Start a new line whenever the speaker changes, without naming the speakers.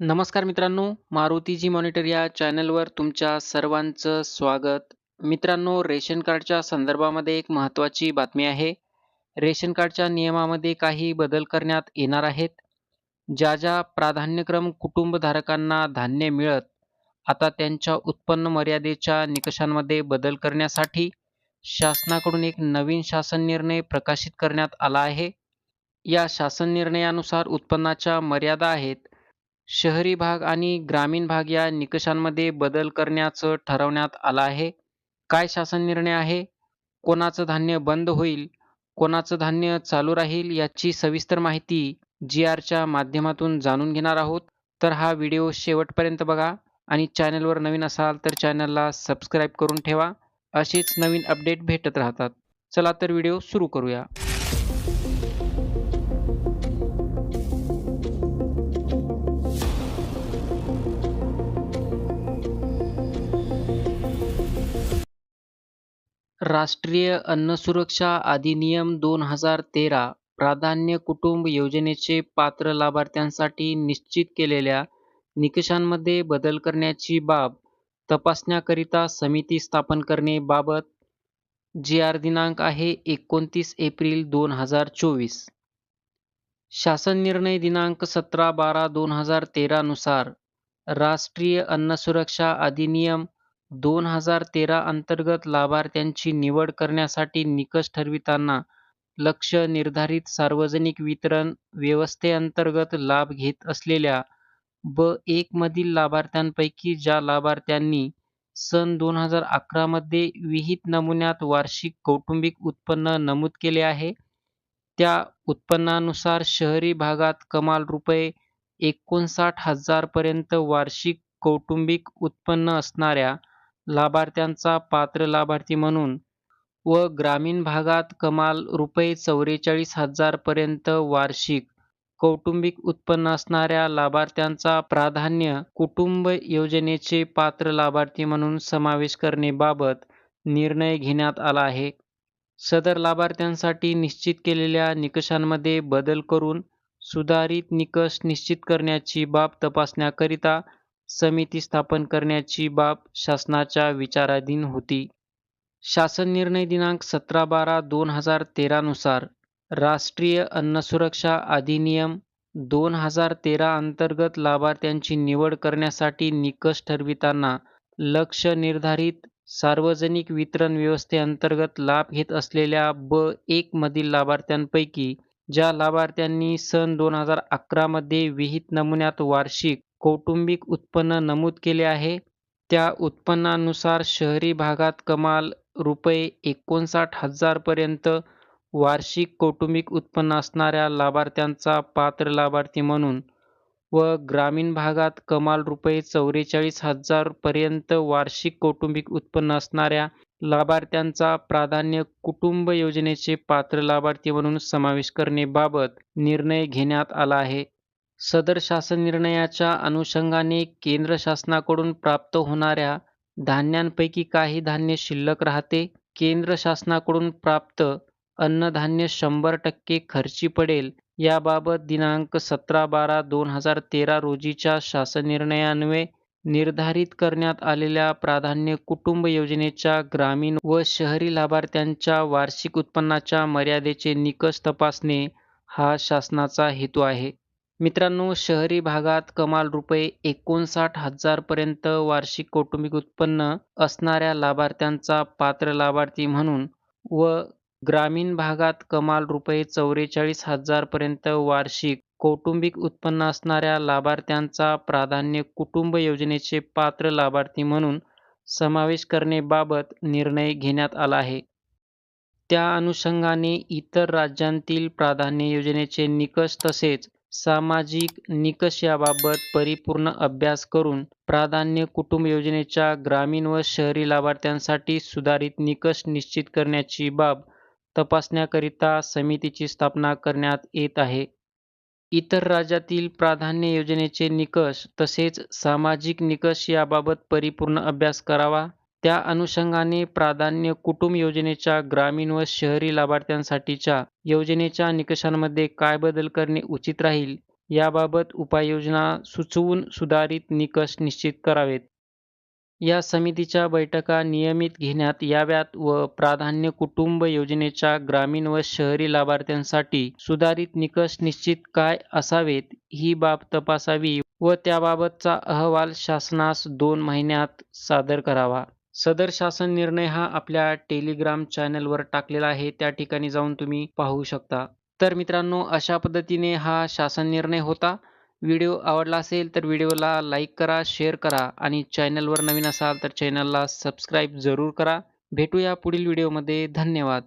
नमस्कार मित्रांनो, मारुतीजी मॉनिटर या चॅनलवर तुमच्या सर्वांचं स्वागत. मित्रांनो, रेशन कार्डच्या संदर्भामध्ये एक महत्त्वाची बातमी आहे. रेशन कार्डच्या नियमामध्ये काही बदल करण्यात येणार आहेत. ज्या ज्या प्राधान्यक्रम कुटुंबधारकांना धान्य मिळत, आता त्यांच्या उत्पन्न मर्यादेच्या निकषांमध्ये बदल करण्यासाठी शासनाकडून एक नवीन शासन निर्णय प्रकाशित करण्यात आला आहे. या शासन निर्णयानुसार उत्पन्नाच्या मर्यादा आहेत. शहरी भाग आणि ग्रामीण भाग या निकषांमध्ये बदल करण्याचं ठरवण्यात आलं आहे. काय शासन निर्णय आहे? कोणाचं धान्य बंद होईल? कोणाचं धान्य चालू राहील? याची सविस्तर माहिती जी-आरच्या माध्यमातून जाणून घेणार आहोत. तर हा व्हिडिओ शेवटपर्यंत बघा आणि चॅनलवर नवीन असाल तर चॅनलला सबस्क्राईब करून ठेवा. असेच नवीन अपडेट भेटत राहतात. चला तर व्हिडिओ सुरू करूया. राष्ट्रीय अन्न सुरक्षा अधिनियम दोन हजार तेरा प्राधान्य कुटुंब योजनेचे पात्र लाभार्थ्यांसाठी निश्चित केलेल्या निकषांमध्ये बदल करण्याची बाब तपासण्याकरिता समिती स्थापन करणे बाबत जी-आर दिनांक आहे एकोणतीस एप्रिल दोन हजार चोवीस. शासन निर्णय दिनांक सतरा बारा दोन हजार तेरानुसार राष्ट्रीय अन्न सुरक्षा अधिनियम दोन हजार तेरा अंतर्गत लाभार्थ्यांची निवड करण्यासाठी निकष ठरविताना लक्ष निर्धारित सार्वजनिक वितरण व्यवस्थेअंतर्गत लाभ घेत असलेल्या ब एक मधील लाभार्थ्यांपैकी ज्या लाभार्थ्यांनी सन दोन हजार अकरामध्ये विहित नमुन्यात वार्षिक कौटुंबिक उत्पन्न नमूद केले आहे, त्या उत्पन्नानुसार शहरी भागात कमाल रुपये एकोणसाठ हजारपर्यंत वार्षिक कौटुंबिक उत्पन्न असणाऱ्या लाभार्थ्यांचा पात्र लाभार्थी म्हणून व ग्रामीण भागात कमाल रुपये चौवेचाळीस हजारपर्यंत वार्षिक कौटुंबिक उत्पन्न असणाऱ्या लाभार्थ्यांचा प्राधान्य कुटुंब योजनेचे पात्र लाभार्थी म्हणून समावेश करणेबाबत निर्णय घेण्यात आला आहे. सदर लाभार्थ्यांसाठी निश्चित केलेल्या निकषांमध्ये बदल करून सुधारित निकष निश्चित करण्याची बाब तपासण्याकरिता समिती स्थापन करण्याची बाब शासनाच्या विचाराधीन होती. शासन निर्णय दिनांक सतरा बारा दोन हजार तेरानुसार राष्ट्रीय अन्न सुरक्षा अधिनियम दोन हजार तेरा अंतर्गत लाभार्थ्यांची निवड करण्यासाठी निकष ठरविताना लक्ष्य निर्धारित सार्वजनिक वितरण व्यवस्थेअंतर्गत लाभ घेत असलेल्या ब एक मधील लाभार्थ्यांपैकी ज्या लाभार्थ्यांनी सन दोन हजार अकरामध्ये विहित नमुन्यात वार्षिक कौटुंबिक उत्पन्न नमूद केले आहे, त्या उत्पन्नानुसार शहरी भागात कमाल रुपये एकोणसाठ हजारपर्यंत वार्षिक कौटुंबिक उत्पन्न असणाऱ्या लाभार्थ्यांचा पात्र लाभार्थी म्हणून व ग्रामीण भागात कमाल रुपये चौवेचाळीस हजारपर्यंत वार्षिक कौटुंबिक उत्पन्न असणाऱ्या लाभार्थ्यांचा प्राधान्य कुटुंब योजनेचे पात्र लाभार्थी म्हणून समावेश करणे बाबत निर्णय घेण्यात आला आहे. सदर शासन निर्णयाच्या अनुषंगाने केंद्र शासनाकडून प्राप्त होणाऱ्या धान्यांपैकी काही धान्य शिल्लक राहते. केंद्र शासनाकडून प्राप्त अन्नधान्य शंभर टक्के खर्ची पडेल याबाबत दिनांक सतरा बारा दोन हजार तेरा रोजीच्या शासन निर्णयान्वये निर्धारित करण्यात आलेल्या प्राधान्य कुटुंब योजनेच्या ग्रामीण व शहरी लाभार्थ्यांच्या वार्षिक उत्पन्नाच्या मर्यादेचे निकष तपासणे हा शासनाचा हेतू आहे. मित्रांनो, शहरी भागात कमाल रुपये एकोणसाठ हजारपर्यंत वार्षिक कौटुंबिक उत्पन्न असणाऱ्या लाभार्थ्यांचा पात्र लाभार्थी म्हणून व ग्रामीण भागात कमाल रुपये चौवेचाळीस हजारपर्यंत वार्षिक कौटुंबिक उत्पन्न असणाऱ्या लाभार्थ्यांचा प्राधान्य कुटुंब योजनेचे पात्र लाभार्थी म्हणून समावेश करणेबाबत निर्णय घेण्यात आला आहे. त्या अनुषंगाने इतर राज्यांतील प्राधान्य योजनेचे निकष तसेच सामाजिक निकष याबाबत परिपूर्ण अभ्यास करून प्राधान्य कुटुंब योजनेच्या ग्रामीण व शहरी लाभार्थ्यांसाठी सुधारित निकष निश्चित करण्याची बाब तपासण्याकरिता समितीची स्थापना करण्यात येत आहे. इतर राज्यातील प्राधान्य योजनेचे निकष तसेच सामाजिक निकष याबाबत परिपूर्ण अभ्यास करावा. त्या अनुषंगाने प्राधान्य कुटुंब योजनेच्या ग्रामीण व शहरी लाभार्थ्यांसाठीच्या योजनेच्या निकषांमध्ये काय बदल करणे उचित राहील याबाबत उपाययोजना सुचवून सुधारित निकष निश्चित करावेत. या समितीच्या बैठका नियमित घेण्यात याव्यात व प्राधान्य कुटुंब योजनेच्या ग्रामीण व शहरी लाभार्थ्यांसाठी सुधारित निकष निश्चित काय असावेत ही बाब तपासावी व त्याबाबतचा अहवाल शासनास दोन महिन्यात सादर करावा. सदर शासन निर्णय हा आपल्या टेलिग्राम चॅनलवर टाकलेला आहे त्या ठिकाणी जाऊन तुम्ही पाहू शकता. तर मित्रांनो अशा पद्धतीने हा शासन निर्णय होता. व्हिडिओ आवडला असेल तर व्हिडिओला लाईक करा, शेअर करा आणि चॅनलवर नवीन असाल तर चॅनलला सबस्क्राईब जरूर करा. भेटूया पुढील व्हिडिओमध्ये. धन्यवाद.